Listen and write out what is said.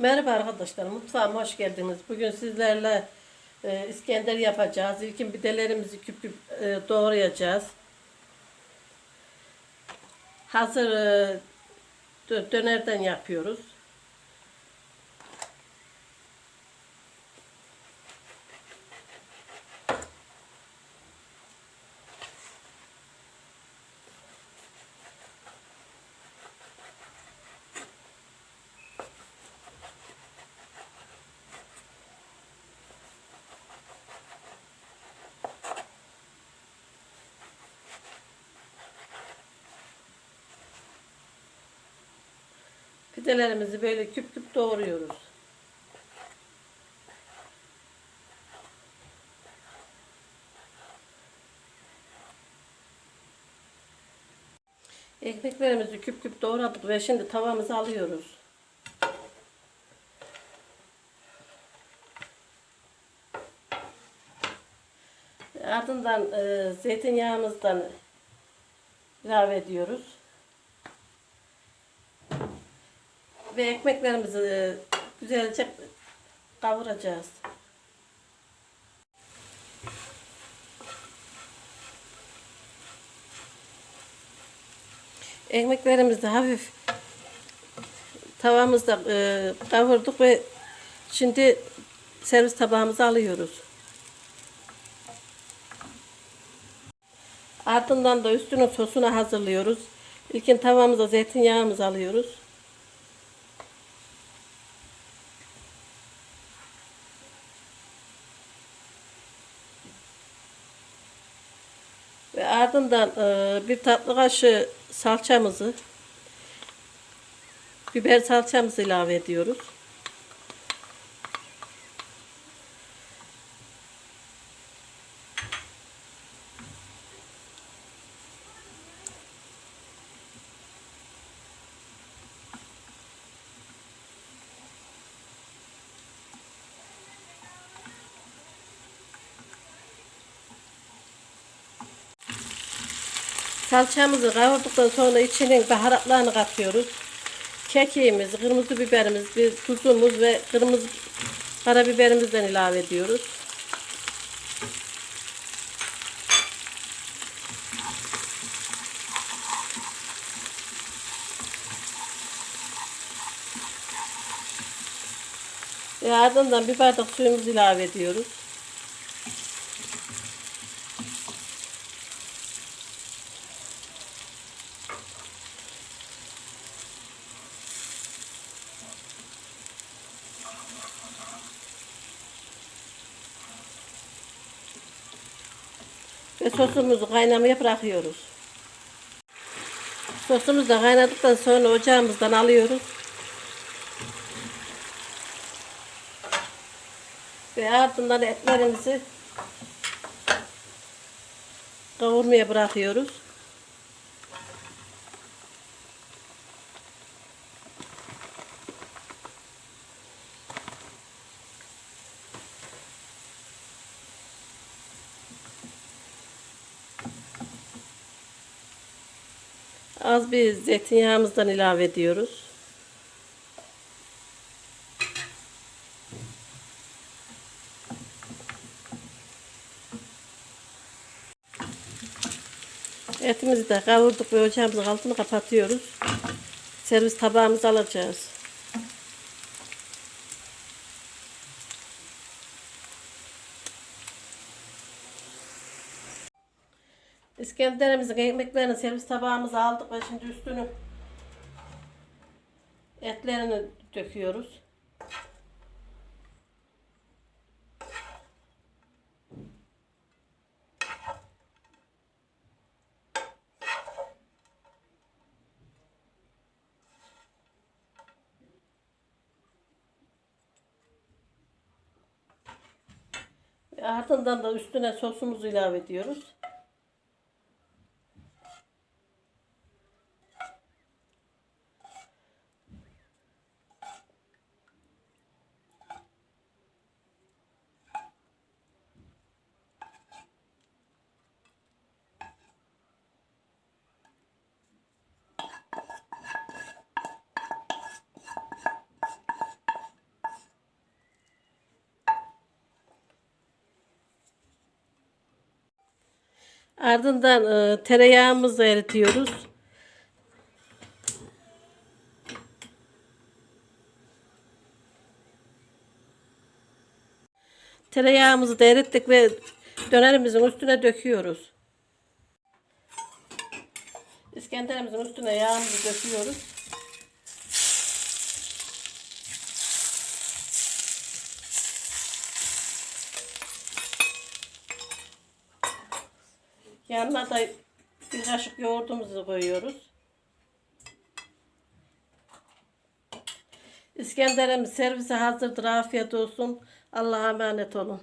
Merhaba arkadaşlar, mutfağıma hoş geldiniz. Bugün sizlerle e, İskender yapacağız. İlkin bidelerimizi küp küp e, doğrayacağız. Hazır e, dö- dönerden yapıyoruz. Pidelerimizi böyle küp küp doğruyoruz. Ekmeklerimizi küp küp doğradık ve şimdi tavamızı alıyoruz. Ardından e, zeytinyağımızdan ilave ediyoruz. Ve ekmeklerimizi güzelce kavuracağız. Ekmeklerimizi hafif tavamızda e, kavurduk ve şimdi servis tabağımıza alıyoruz. Ardından da üstünün sosunu hazırlıyoruz. İlkin tavamıza zeytinyağımızı alıyoruz. Ve ardından e, bir tatlı kaşığı salçamızı, biber salçamızı ilave ediyoruz. Salçamızı kavurduktan sonra içinin baharatlarını katıyoruz. Kekiğimiz, kırmızı biberimiz, bir tuzumuz ve kırmızı karabiberimizden ilave ediyoruz. Ve ardından bir bardak suyumuzu ilave ediyoruz. Ve sosumuzu kaynamaya bırakıyoruz. Sosumuz da kaynadıktan sonra ocağımızdan alıyoruz. Ve ardından etlerimizi kavurmaya bırakıyoruz. Az bir zeytinyağımızdan ilave ediyoruz. Etimizi de kavurduk ve ocağımızın altını kapatıyoruz. Servis tabağımızı alacağız. İskenderimizin ekmeklerini servis tabağımıza aldık ve şimdi üstünü etlerini döküyoruz. Ardından da üstüne sosumuzu ilave ediyoruz. Ardından e, tereyağımızı eritiyoruz. Tereyağımızı da erittik ve dönerimizin üstüne döküyoruz. İskenderimizin üstüne yağımızı döküyoruz. Yanına da bir kaşık yoğurdumuzu koyuyoruz. İskenderimiz servise hazırdır. Afiyet olsun. Allah'a emanet olun.